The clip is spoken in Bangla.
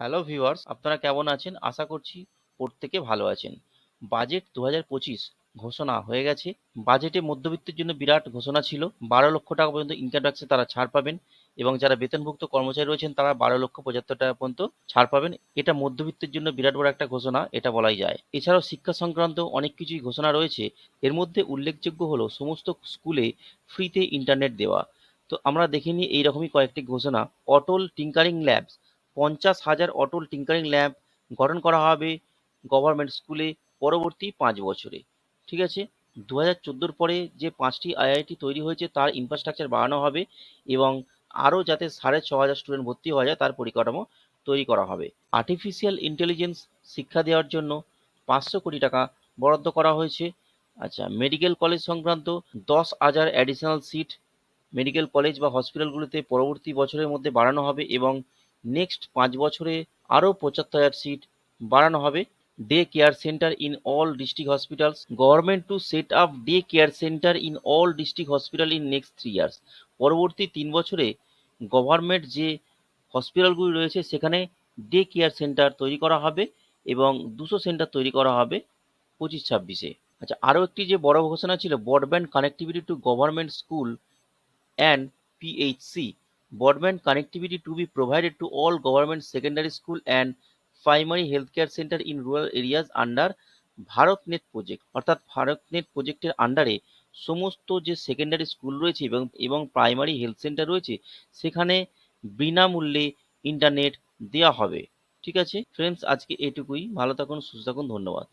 হ্যালো ভিউয়ার্স আপনারা কেমন আছেন? আশা করছি প্রত্যেকে ভালো আছেন। বাজেট দু হাজার পঁচিশ ঘোষণা হয়ে গেছে। বাজেটে মধ্যবিত্তের জন্য বিরাট ঘোষণা ছিল। বারো লক্ষ টাকা পর্যন্ত ইনকাম ট্যাক্সে তারা ছাড় পাবেন এবং যারা বেতনভুক্ত কর্মচারী রয়েছেন, তারা বারো লক্ষ পঁচাত্তর টাকা পর্যন্ত ছাড় পাবেন। এটা মধ্যবিত্তের জন্য বিরাট বড় একটা ঘোষণা, এটা বলাই যায়। এছাড়াও শিক্ষা সংক্রান্ত অনেক কিছুই ঘোষণা রয়েছে। এর মধ্যে উল্লেখযোগ্য হলো সমস্ত স্কুলে ফ্রিতে ইন্টারনেট দেওয়া। তো আমরা দেখে নিই এইরকমই কয়েকটি ঘোষণা। অটল টিঙ্কারিং ল্যাবস পঞ্চাশ হাজার অটল টিঙ্কারিং ল্যাব গঠন করা হবে গভর্নমেন্ট স্কুলে পরবর্তী পাঁচ বছরে। ঠিক আছে? দু হাজার পরে যে পাঁচটি আইআইটি তৈরি হয়েছে তার ইনফ্রাস্ট্রাকচার বাড়ানো হবে এবং আরও যাতে সাড়ে ছ হাজার স্টুডেন্ট ভর্তি হওয়া যায় তার পরিকাঠামো তৈরি করা হবে। আর্টিফিশিয়াল ইন্টেলিজেন্স শিক্ষা দেওয়ার জন্য পাঁচশো কোটি টাকা বরাদ্দ করা হয়েছে। আচ্ছা মেডিকেল কলেজ সংক্রান্ত দশ হাজার অ্যাডিশনাল সিট মেডিকেল কলেজ বা হসপিটালগুলোতে পরবর্তী বছরের মধ্যে বাড়ানো হবে এবং নেক্সট পাঁচ বছরে আরও পঁচাত্তর হাজার সিট বাড়ানো হবে। Day care centre in all district hospitals government to set up day care centre in all district hospital in next three years পরবর্তী তিন বছরে গভর্নমেন্ট যে হসপিটালগুলি রয়েছে, সেখানে ডে কেয়ার সেন্টার তৈরি করা হবে এবং দুশো সেন্টার তৈরি করা হবে পঁচিশ ছাব্বিশে। আচ্ছা আরও একটি যে বড় ঘোষণা ছিল broadband connectivity to government school and PHC broadband connectivity to be provided to all government secondary school and primary healthcare center in rural areas under BharatNet project অর্থাৎ ভারতনেট প্রজেক্টের আন্ডারে সমস্ত যে সেকেন্ডারি স্কুল রয়েছে এবং এবং প্রাইমারি হেলথ সেন্টার রয়েছে, সেখানে বিনামূল্যে ইন্টারনেট দেওয়া হবে। ঠিক আছে? ফ্রেন্ডস আজকে এটুকুই। ভালো থাকুন, সুস্থ থাকুন। ধন্যবাদ।